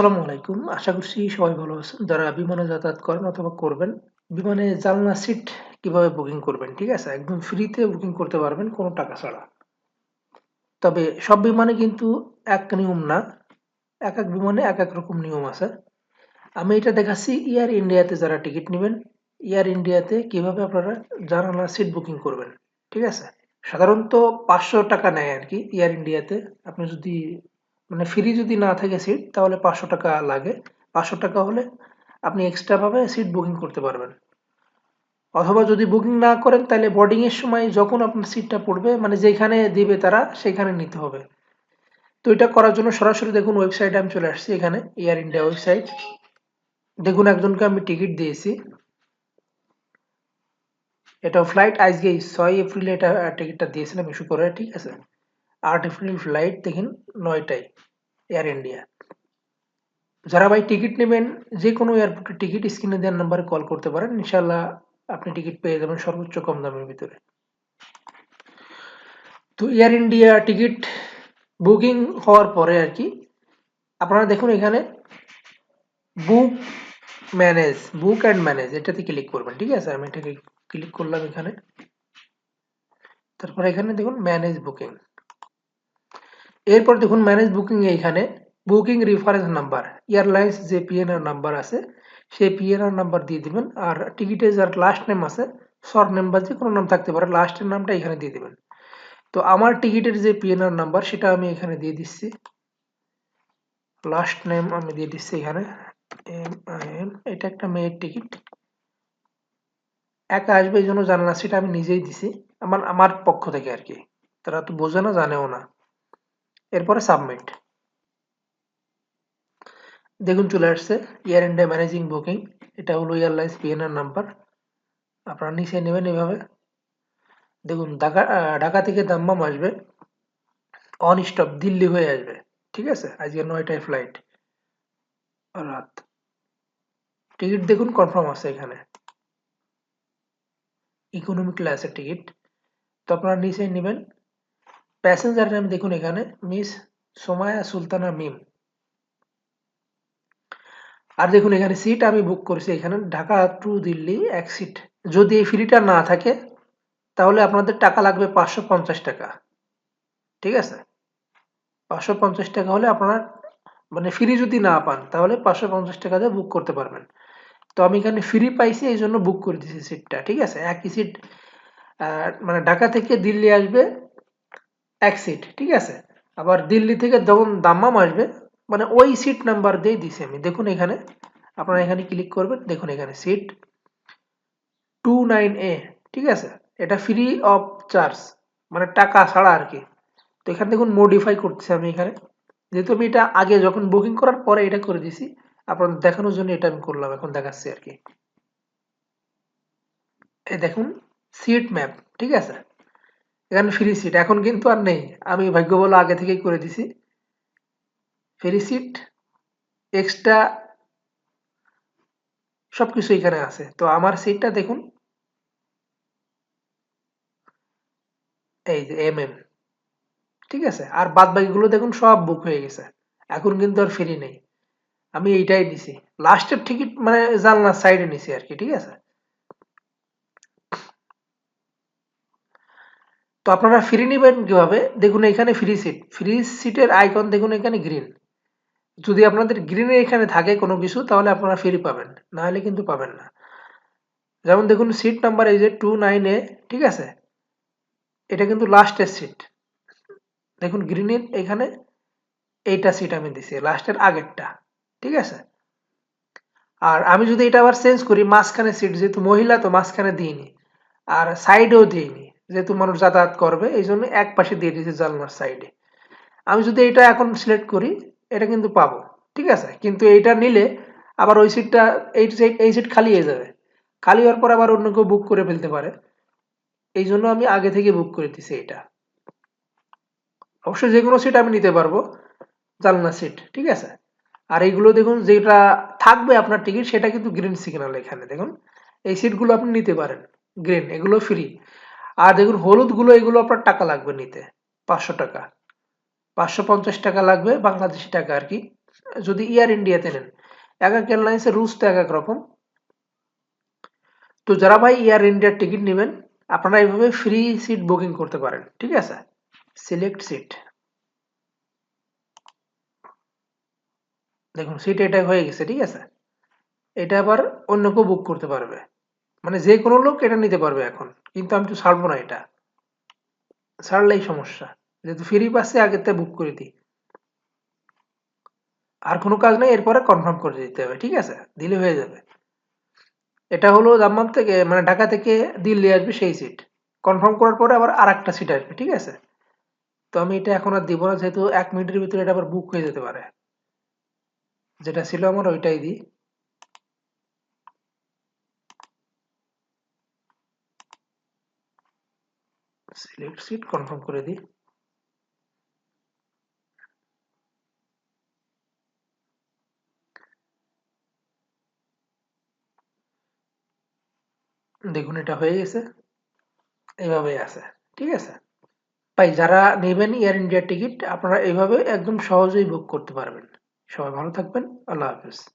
আসসালামু আলাইকুম। আশা করছি সবাই ভালো আছেন। যারা বিমানে যাতায়াত করেন অথবা করবেন, বিমানে জানলা সিট কীভাবে বুকিং করবেন, ঠিক আছে? একদম ফ্রিতে বুকিং করতে পারবেন, কোনো টাকা ছাড়া। তবে সব বিমানে কিন্তু এক নিয়ম না। এক এক বিমানে এক এক রকম নিয়ম আছে। আমি এটা দেখাচ্ছি এয়ার ইন্ডিয়াতে যারা টিকিট নেবেন এয়ার ইন্ডিয়াতে কীভাবে আপনারা জানালা সিট বুকিং করবেন, ঠিক আছে? সাধারণত পাঁচশো টাকা নেয় আর কি এয়ার ইন্ডিয়াতে আপনি যদি মানে ফ্রি যদি না থাকে সিট তাহলে পাঁচশো টাকা লাগে। পাঁচশো টাকা হলে আপনি এক্সট্রা ভাবে সিট বুকিং করতে পারবেন। অথবা যদি বুকিং না করেন, তাহলে বোর্ডিং এর সময় যখন আপনার সিটটা পড়বে মানে যেখানে দিবে তারা, সেখানে নিতে হবে। তো এটা করার জন্য সরাসরি দেখুন ওয়েবসাইটে আমি চলে আসছি এখানে এয়ার ইন্ডিয়া ওয়েবসাইট দেখুন একজনকে আমি টিকিট দিয়েছি। এটা ফ্লাইট আজকে ছয় এপ্রিলে এটা টিকিটটা দিয়েছিলাম ইস্যু করে ঠিক আছে? এপ্রিল ফ্লাইট দেখেন নয়টায় এয়ার ইন্ডিয়া যারা ভাই টিকিট নেবেন যে কোনো এয়ারপোর্টের টিকিট স্ক্রিনে দেওয়ার নাম্বারে কল করতে পারেন। ইনশাল্লাহ আপনি টিকিট পেয়ে যাবেন সর্বোচ্চ কম দামের ভিতরে। তো এয়ার ইন্ডিয়া টিকিট বুকিং হওয়ার পরে আর কি, আপনারা দেখুন এখানে book manage book and manage এটাতে ক্লিক করবেন, ঠিক আছে? আমি এটাকে ক্লিক করলাম এখানে। তারপর এখানে দেখুন ম্যানেজ বুকিং এরপর দেখুন ম্যানেজ বুকিং এইখানে বুকিং রেফারেন্স নাম্বার এয়ারলাইন্স যে পিএনআর নাম্বার আছে, সেই পিএনআর নাম্বার দিয়ে দিবেন, আর টিকিটে যার লাস্ট নেম আছে শর্ট নেম বা যে কোনো নাম থাকতে পারে লাস্টের নামটা এখানে দিয়ে দিবেন। তো আমার টিকিটের যে পিএনআর নাম্বার সেটা আমি এখানে দিয়ে দিচ্ছি। লাস্ট নেম আমি দিয়ে দিচ্ছি এখানে এম আই এম এটা একটা মেয়ের টিকিট একা আসবে এই জন্য জানা সেটা আমি নিজেই দিছি, আমার আমার পক্ষ থেকে আর কি। তারা তো বোঝে না, জানেও না। এরপরে সাবমিট দেখুন, চলে আসছে ইয়ার ইন্ডিয়া ম্যানেজিং বুকিং এটা হলো এয়ারলাইন্স পিএনআর নাম্বার আপনারা নিচে নেবেন এভাবে। দেখুন, ঢাকা ঢাকা থেকে দাম্মাম আসবে। অন স্টপ দিল্লি হয়ে আসবে। ঠিক আছে? আজকে নয়টায় ফ্লাইট রাত। টিকিট দেখুন কনফার্ম আছে এখানে। ইকোনমি ক্লাসের টিকিট। তো আপনারা নিচে নেবেন। প্যাসেঞ্জার নেম দেখুন এখানে মিস সোমায়া সুলতানা মিম আর দেখুন এখানে সিট আমি বুক করেছি, এখানে ঢাকা টু দিল্লি এক সিট যদি এই ফ্রিটা না থাকে, তাহলে আপনাদের টাকা লাগবে পাঁচশো পঞ্চাশ টাকা। ঠিক আছে? পাঁচশো পঞ্চাশ টাকা হলে আপনারা মানে ফ্রি যদি না পান, তাহলে পাঁচশো পঞ্চাশ টাকা দিয়ে বুক করতে পারবেন। তো আমি এখানে ফ্রি পাইছি, এই জন্য বুক করে দিয়েছি সিটটা ঠিক আছে? একই সিট মানে ঢাকা থেকে দিল্লি আসবে এক সিট ঠিক আছে? আবার দিল্লি থেকে যখন দাম্মাম আসবে মানে ওই সিট নাম্বার দিয়ে দিছি আমি। দেখুন এখানে, আপনারা এখানে ক্লিক করবেন, দেখুন এখানে সিট টু নাইন এ ঠিক আছে? এটা ফ্রি অফ চার্জ মানে টাকা ছাড়া আর কি। তো এখানে দেখুন মডিফাই করতেছি আমি এখানে। যেহেতু আমি এটা আগে যখন বুকিং করার পরে এটা করে দিছি, আপনাদের দেখানোর জন্য এটা আমি করলাম, এখন দেখাচ্ছি আর কি। এই দেখুন সিট ম্যাপ ঠিক আছে? এখানে ফ্রি সিট এখন কিন্তু আর নেই। আমি ভাগ্য বলো আগে থেকেই করে দিছি। ফ্রি সিট এক্সট্রা সবকিছু এখানে আছে। তো আমার সিটটা দেখুন। এই যে এম এম ঠিক আছে? আর বাদ বাকিগুলো দেখুন, সব বুক হয়ে গেছে। এখন কিন্তু আর ফ্রি নেই। আমি এইটাই দিছি। লাস্টের টিকিট মানে জানলার সাইডে নিছি আর কি, ঠিক আছে? তো আপনারা ফ্রি নেবেন কীভাবে? দেখুন, এখানে ফ্রি সিট ফ্রি সিটের আইকন দেখুন, এখানে গ্রিন যদি আপনাদের গ্রিনে এখানে থাকে কোনো কিছু, তাহলে আপনারা ফ্রি পাবেন। না হলে কিন্তু পাবেন না। যেমন দেখুন সিট নাম্বার এই যে টু নাইন এ, ঠিক আছে? এটা কিন্তু লাস্টের সিট দেখুন গ্রিনের এখানে এইটা সিট আমি দিছি লাস্টের আগেরটা। ঠিক আছে? আর আমি যদি এটা আবার চেঞ্জ করি, মাঝখানে সিট যেহেতু মহিলা, তো মাঝখানে দিইনি। আর সাইডেও দিইনি। যেহেতু মানুষ যাতায়াত করবে এই জন্য এক পাশে দিয়ে দিয়েছি জানলার সাইডে আমি যদি এটা এখন সিলেক্ট করি, এটা কিন্তু পাবো, ঠিক আছে? কিন্তু এইটা নিলে আবার ওই সিটটা এই সিট এই সিট খালি হয়ে যাবে। খালি হওয়ার পর আবার অন্য কেউ বুক করে ফেলতে পারে। এই জন্য আমি আগে থেকে বুক করে দিছি এটা। অবশ্যই যে কোনো সিট আমি নিতে পারব জানলা সিট ঠিক আছে? আর এইগুলো দেখুন, যেটা থাকবে আপনার টিকিট সেটা কিন্তু গ্রিন সিগন্যাল এখানে, দেখুন। এই সিটগুলো আপনি নিতে পারেন গ্রিন এগুলো ফ্রি আর দেখুন হলুদগুলো, এগুলো আপনার টাকা লাগবে নিতে। পাঁচশো টাকা। পাঁচশো পঞ্চাশ টাকা লাগবে বাংলাদেশি টাকা আর কি। যদি এয়ার ইন্ডিয়াতে নেন। এক এক এয়ারলাইন্সের রুলস তো এক এক রকম। তো যারা ভাই এয়ার ইন্ডিয়ার টিকিট নেবেন, আপনারা এইভাবে ফ্রি সিট বুকিং করতে পারেন, ঠিক আছে? সিলেক্ট সিট দেখুন সিট এটা হয়ে গেছে, ঠিক আছে? এটা আবার অন্য কেউ বুক করতে পারবে। মানে যে কোনো লোক এটা নিতে পারবে এখন। কিন্তু আমি তো ছাড়বো না এটা। ছাড়লেই সমস্যা। যেহেতু ফ্রি পাচ্ছে আগের থেকে বুক করে দিই। আর কোনো কাজ নেই, এরপরে কনফার্ম করে দিতে হবে, ঠিক আছে? দিলে হয়ে যাবে। এটা হলো দাম্মাম থেকে মানে ঢাকা থেকে দিল্লি আসবে সেই সিট কনফার্ম করার পরে আবার আর একটা সিট আসবে, ঠিক আছে? তো আমি এটা এখন আর দিব না, যেহেতু এক মিনিটের ভিতরে এটা আবার বুক হয়ে যেতে পারে। যেটা ছিল আমার ওইটাই দিই। সিলেক্ট সিট কনফার্ম করে দিই। দেখুন, এটা হয়ে গেছে। এইভাবে আছে, ঠিক আছে? ভাই, যারা নেবেন এয়ার ইন্ডিয়ার টিকিট আপনারা এইভাবে একদম সহজেই বুক করতে পারবেন। সবাই ভালো থাকবেন, আল্লাহ হাফিজ।